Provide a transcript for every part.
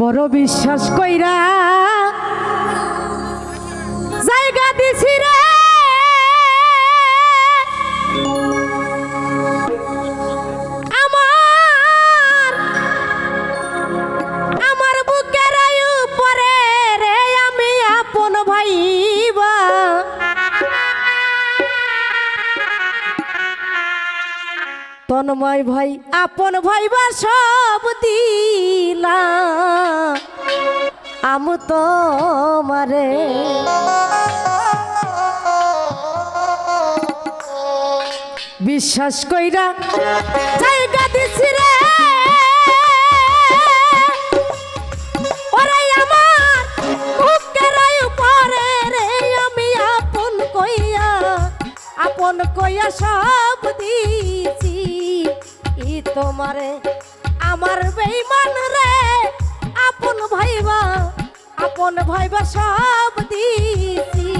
বড় বিশ্বাস কইরা তন্ময় ভাই আপন ভাইবা সব দিলা। আমু তো মারে বিশ্বাস কইরা জায়গা দিছি রে, আমি আপন কইয়া আপন কইয়া সব দিছি। ই তোমারে আমার বেইমান রে আপন ভাইবা আপন ভাইবা সব দিছি।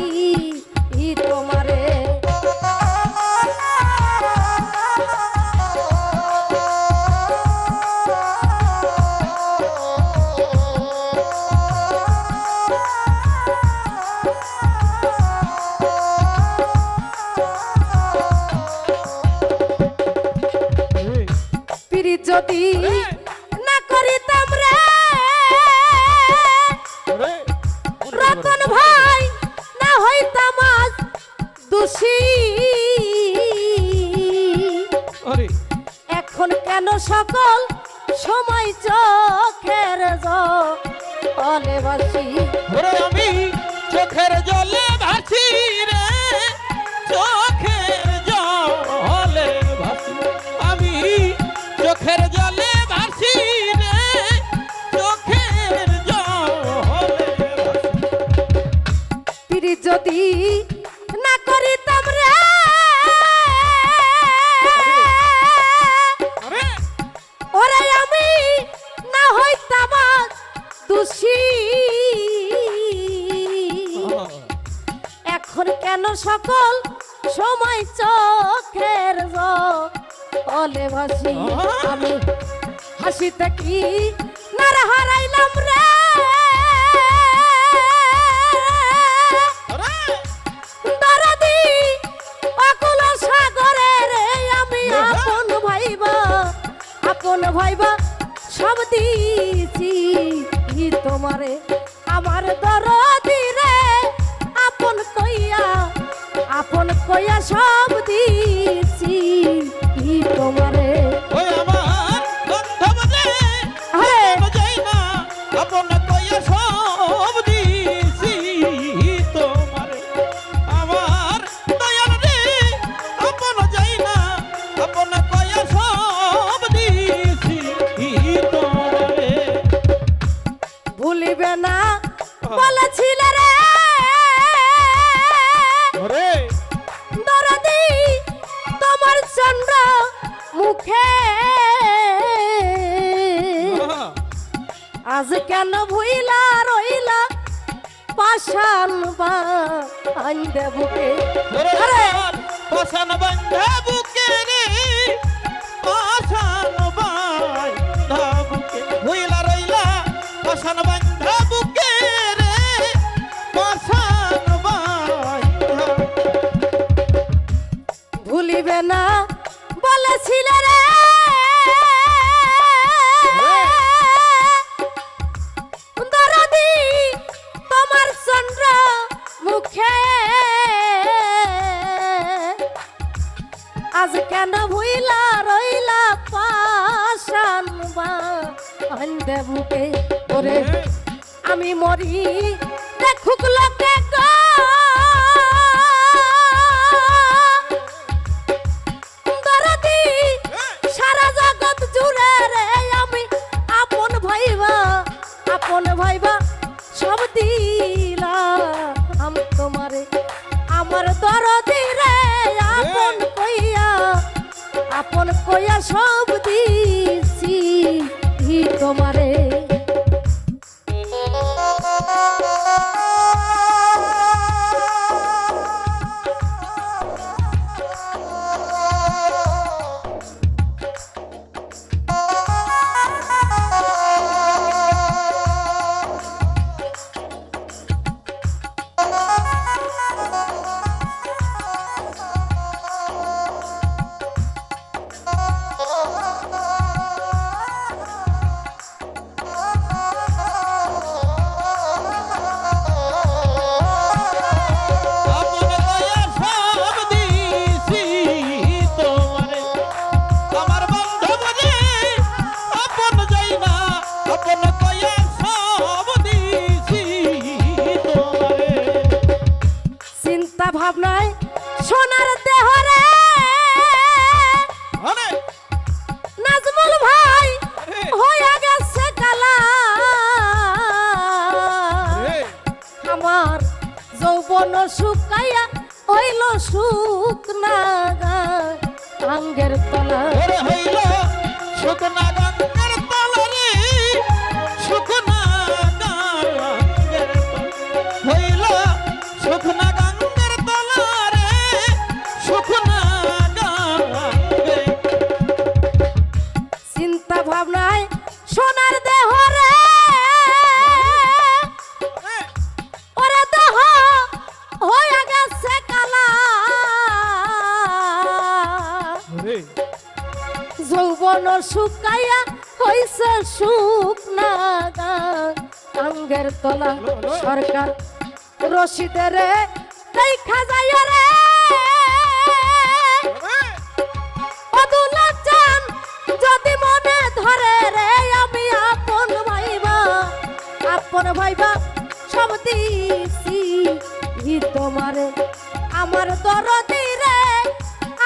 ই তোমারে যদি না করিতাম রে। রতন ভাই না হইতাম আজ দোষী। এখন কেন সকল সময় চোখের জলে বাসি পিরি যদি না করিতাম রে। আরে। ওরে আমি না হইতাম দোষী। এখন কেন সকল সময় চোখের জলে ভাসি? আমি হাসিতে কি নার হারাইলাম রে? তোমারে আমার দরদি পাশান বান্ধে বুকে আরে! পাশান বান্ধা বুকে রে পাশান বান্ধা বুকে হইলা রইলা পাশান বান্ধা বুকে রে পাশান বান্ধা ভুলিবে না মুখে আজ কেন ভুইলা রইলা পাশান বা বুকে ওরে আমি মরি দেখুক লোকে তোমারে আমার দরদি রে আপন কইয়া আপন কইয়া সব দিছি। তোমারে ভাবনায় সোনার দেহরে। আরে। নাজমুল ভাই হয়ে গেছে কালা। রে আমার যৌবন শুকাইয়া হইল সুখ না আঙ্গের তলা হইল শুকনা যৌবন শুকাইয়া হইছে সুখ না আঙ্গের তলা সরকার রশিদের যদি মনে ধরে রে, আমি আপন ভাইবা আপন ভাইবা, সব দিছি তোমারে। আমার দরদি রে,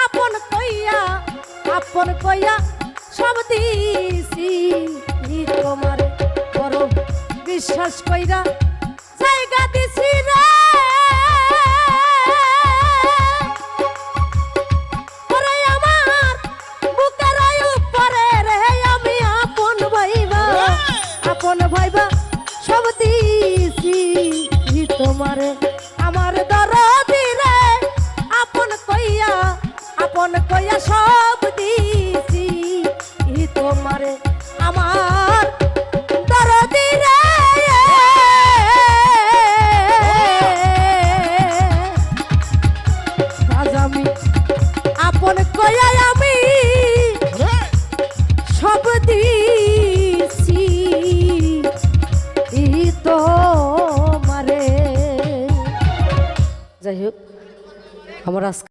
আপন কইয়া আপন কইয়া সব দিছি তোমারে বড় বিশ্বাস কইরা জায়গা দিছি রে আমি আপন কয়া আমি সব দিছি। তো মারে। যাই হোক আমার আজকে